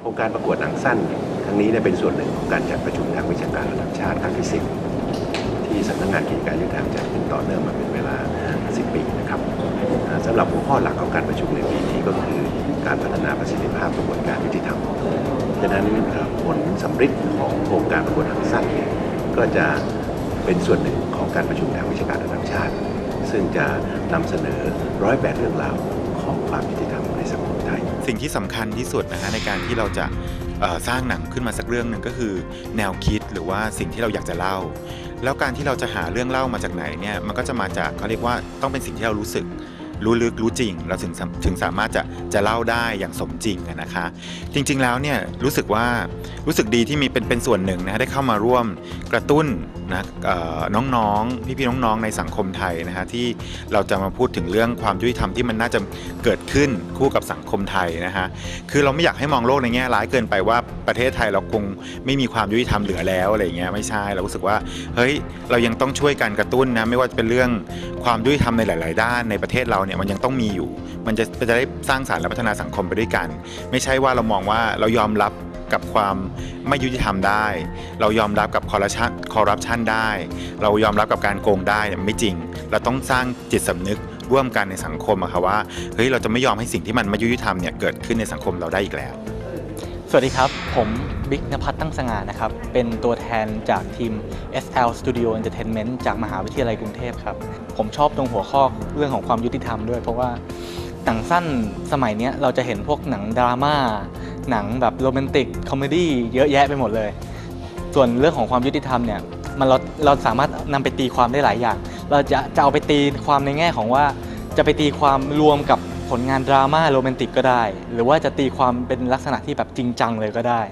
โครงการประกวดหนังสั้นครั้งนี้เนี่ยเป็นส่วนหนึ่งของการจัดประชุมทางวิชาการระดับชาติครั้งที่10ที่สำนักงานกิจการยุติธรรมจัดขึ้นต่อเนื่องมาเป็นเวลา 10 ปีนะครับอ่าสำหรับหัวข้อหลักของการประชุมในปีนี้ก็คือการพัฒนาประสิทธิภาพกระบวนการยุติธรรมดังนั้นผลสำฤทธิ์ของโครงการประกวดหนังสั้นเนี่ยก็จะเป็นส่วนหนึ่งของการประชุมทางวิชาการระดับชาติ ซึ่งจะนำเสนอร้อยแปดเรื่องราวของความยุติธรรมในสังคม สิ่งที่สำคัญที่สุดนะฮะในการที่เราจะสร้างหนังขึ้นมาสักเรื่องหนึ่งก็คือ แนวคิดหรือว่าสิ่งที่เราอยากจะเล่า แล้วการที่เราจะหาเรื่องเล่ามาจากไหนเนี่ยมันก็จะมาจากเขาเรียกว่าต้องเป็นสิ่งที่เรารู้สึก รู้ลึกรู้จริง เราถึงถึงสามารถจะจะเล่าได้อย่างสมจริงนะคะ จริงๆแล้วเนี่ยรู้สึกว่ารู้สึกดีที่มีเป็นเป็นส่วนหนึ่งนะะได้เข้ามาร่วมกระตุ้นนะเอ่อน้องๆพี่ๆน้องๆในสังคมไทยนะฮะที่เราจะมาพูดถึงเรื่องความยุติธรรมที่มันน่าจะเกิดขึ้นคู่กับสังคมไทยนะฮะคือเราไม่อยากให้มองโลกในแง่ร้ายเกินไปว่าประเทศไทยเราคงไม่มีความยุติธรรมเหลือแล้วอะไรเงี้ยไม่ใช่เรารู้สึกว่าเฮ้ยเรายังต้องช่วยกันกระตุ้นนะไม่ว่าจะเป็นเรื่องความยุติธรรมในหลาย ๆ ด้านในประเทศเราเนี่ยมันยังต้องมีอยู่ มันจะจะได้สร้างสารรค์และพัฒนาสังคมไปด้วยกัน ไม่ใช่ว่าเรามองว่าเรายอมรับกับความไม่ยุติธรรมได้ เรายอมรับกับคอร์รัปชันคอร์รัปชันได้ เรายอมรับกับการโกงได้เนี่ยไม่จริง เราต้องสร้างจิตสำนึกร่วมกันในสังคมอะค่ะว่าเฮ้ยเราจะไม่ยอมให้สิ่งที่มันไม่ยุติธรรมเนี่ยเกิดขึ้นในสังคมเราได้อีกแล้ว สวัสดีครับ ผมบิ๊กนภัทรตั้งสง่านะครับ เป็นตัวแทนจากทีม SL Studio Entertainment จากมหาวิทยาลัยกรุงเทพครับ ผมชอบตรงหัวข้อเรื่องของความยุติธรรมด้วย เพราะว่าหนังสั้นสมัยนี้เราจะเห็นพวกหนังดราม่า หนังแบบโรแมนติก คอมเมดี้เยอะแยะไปหมดเลย ส่วนเรื่องของความยุติธรรมเนี่ยมันเราเราสามารถนำไปตีความได้หลายอย่าง เราจะจะเอาไปตีความในแง่ของว่าจะไปตีความรวมกับ ผลงานดราม่าโรแมนติกก็ได้ หรือว่าจะตีความเป็นลักษณะที่แบบจริงจังเลยก็ได้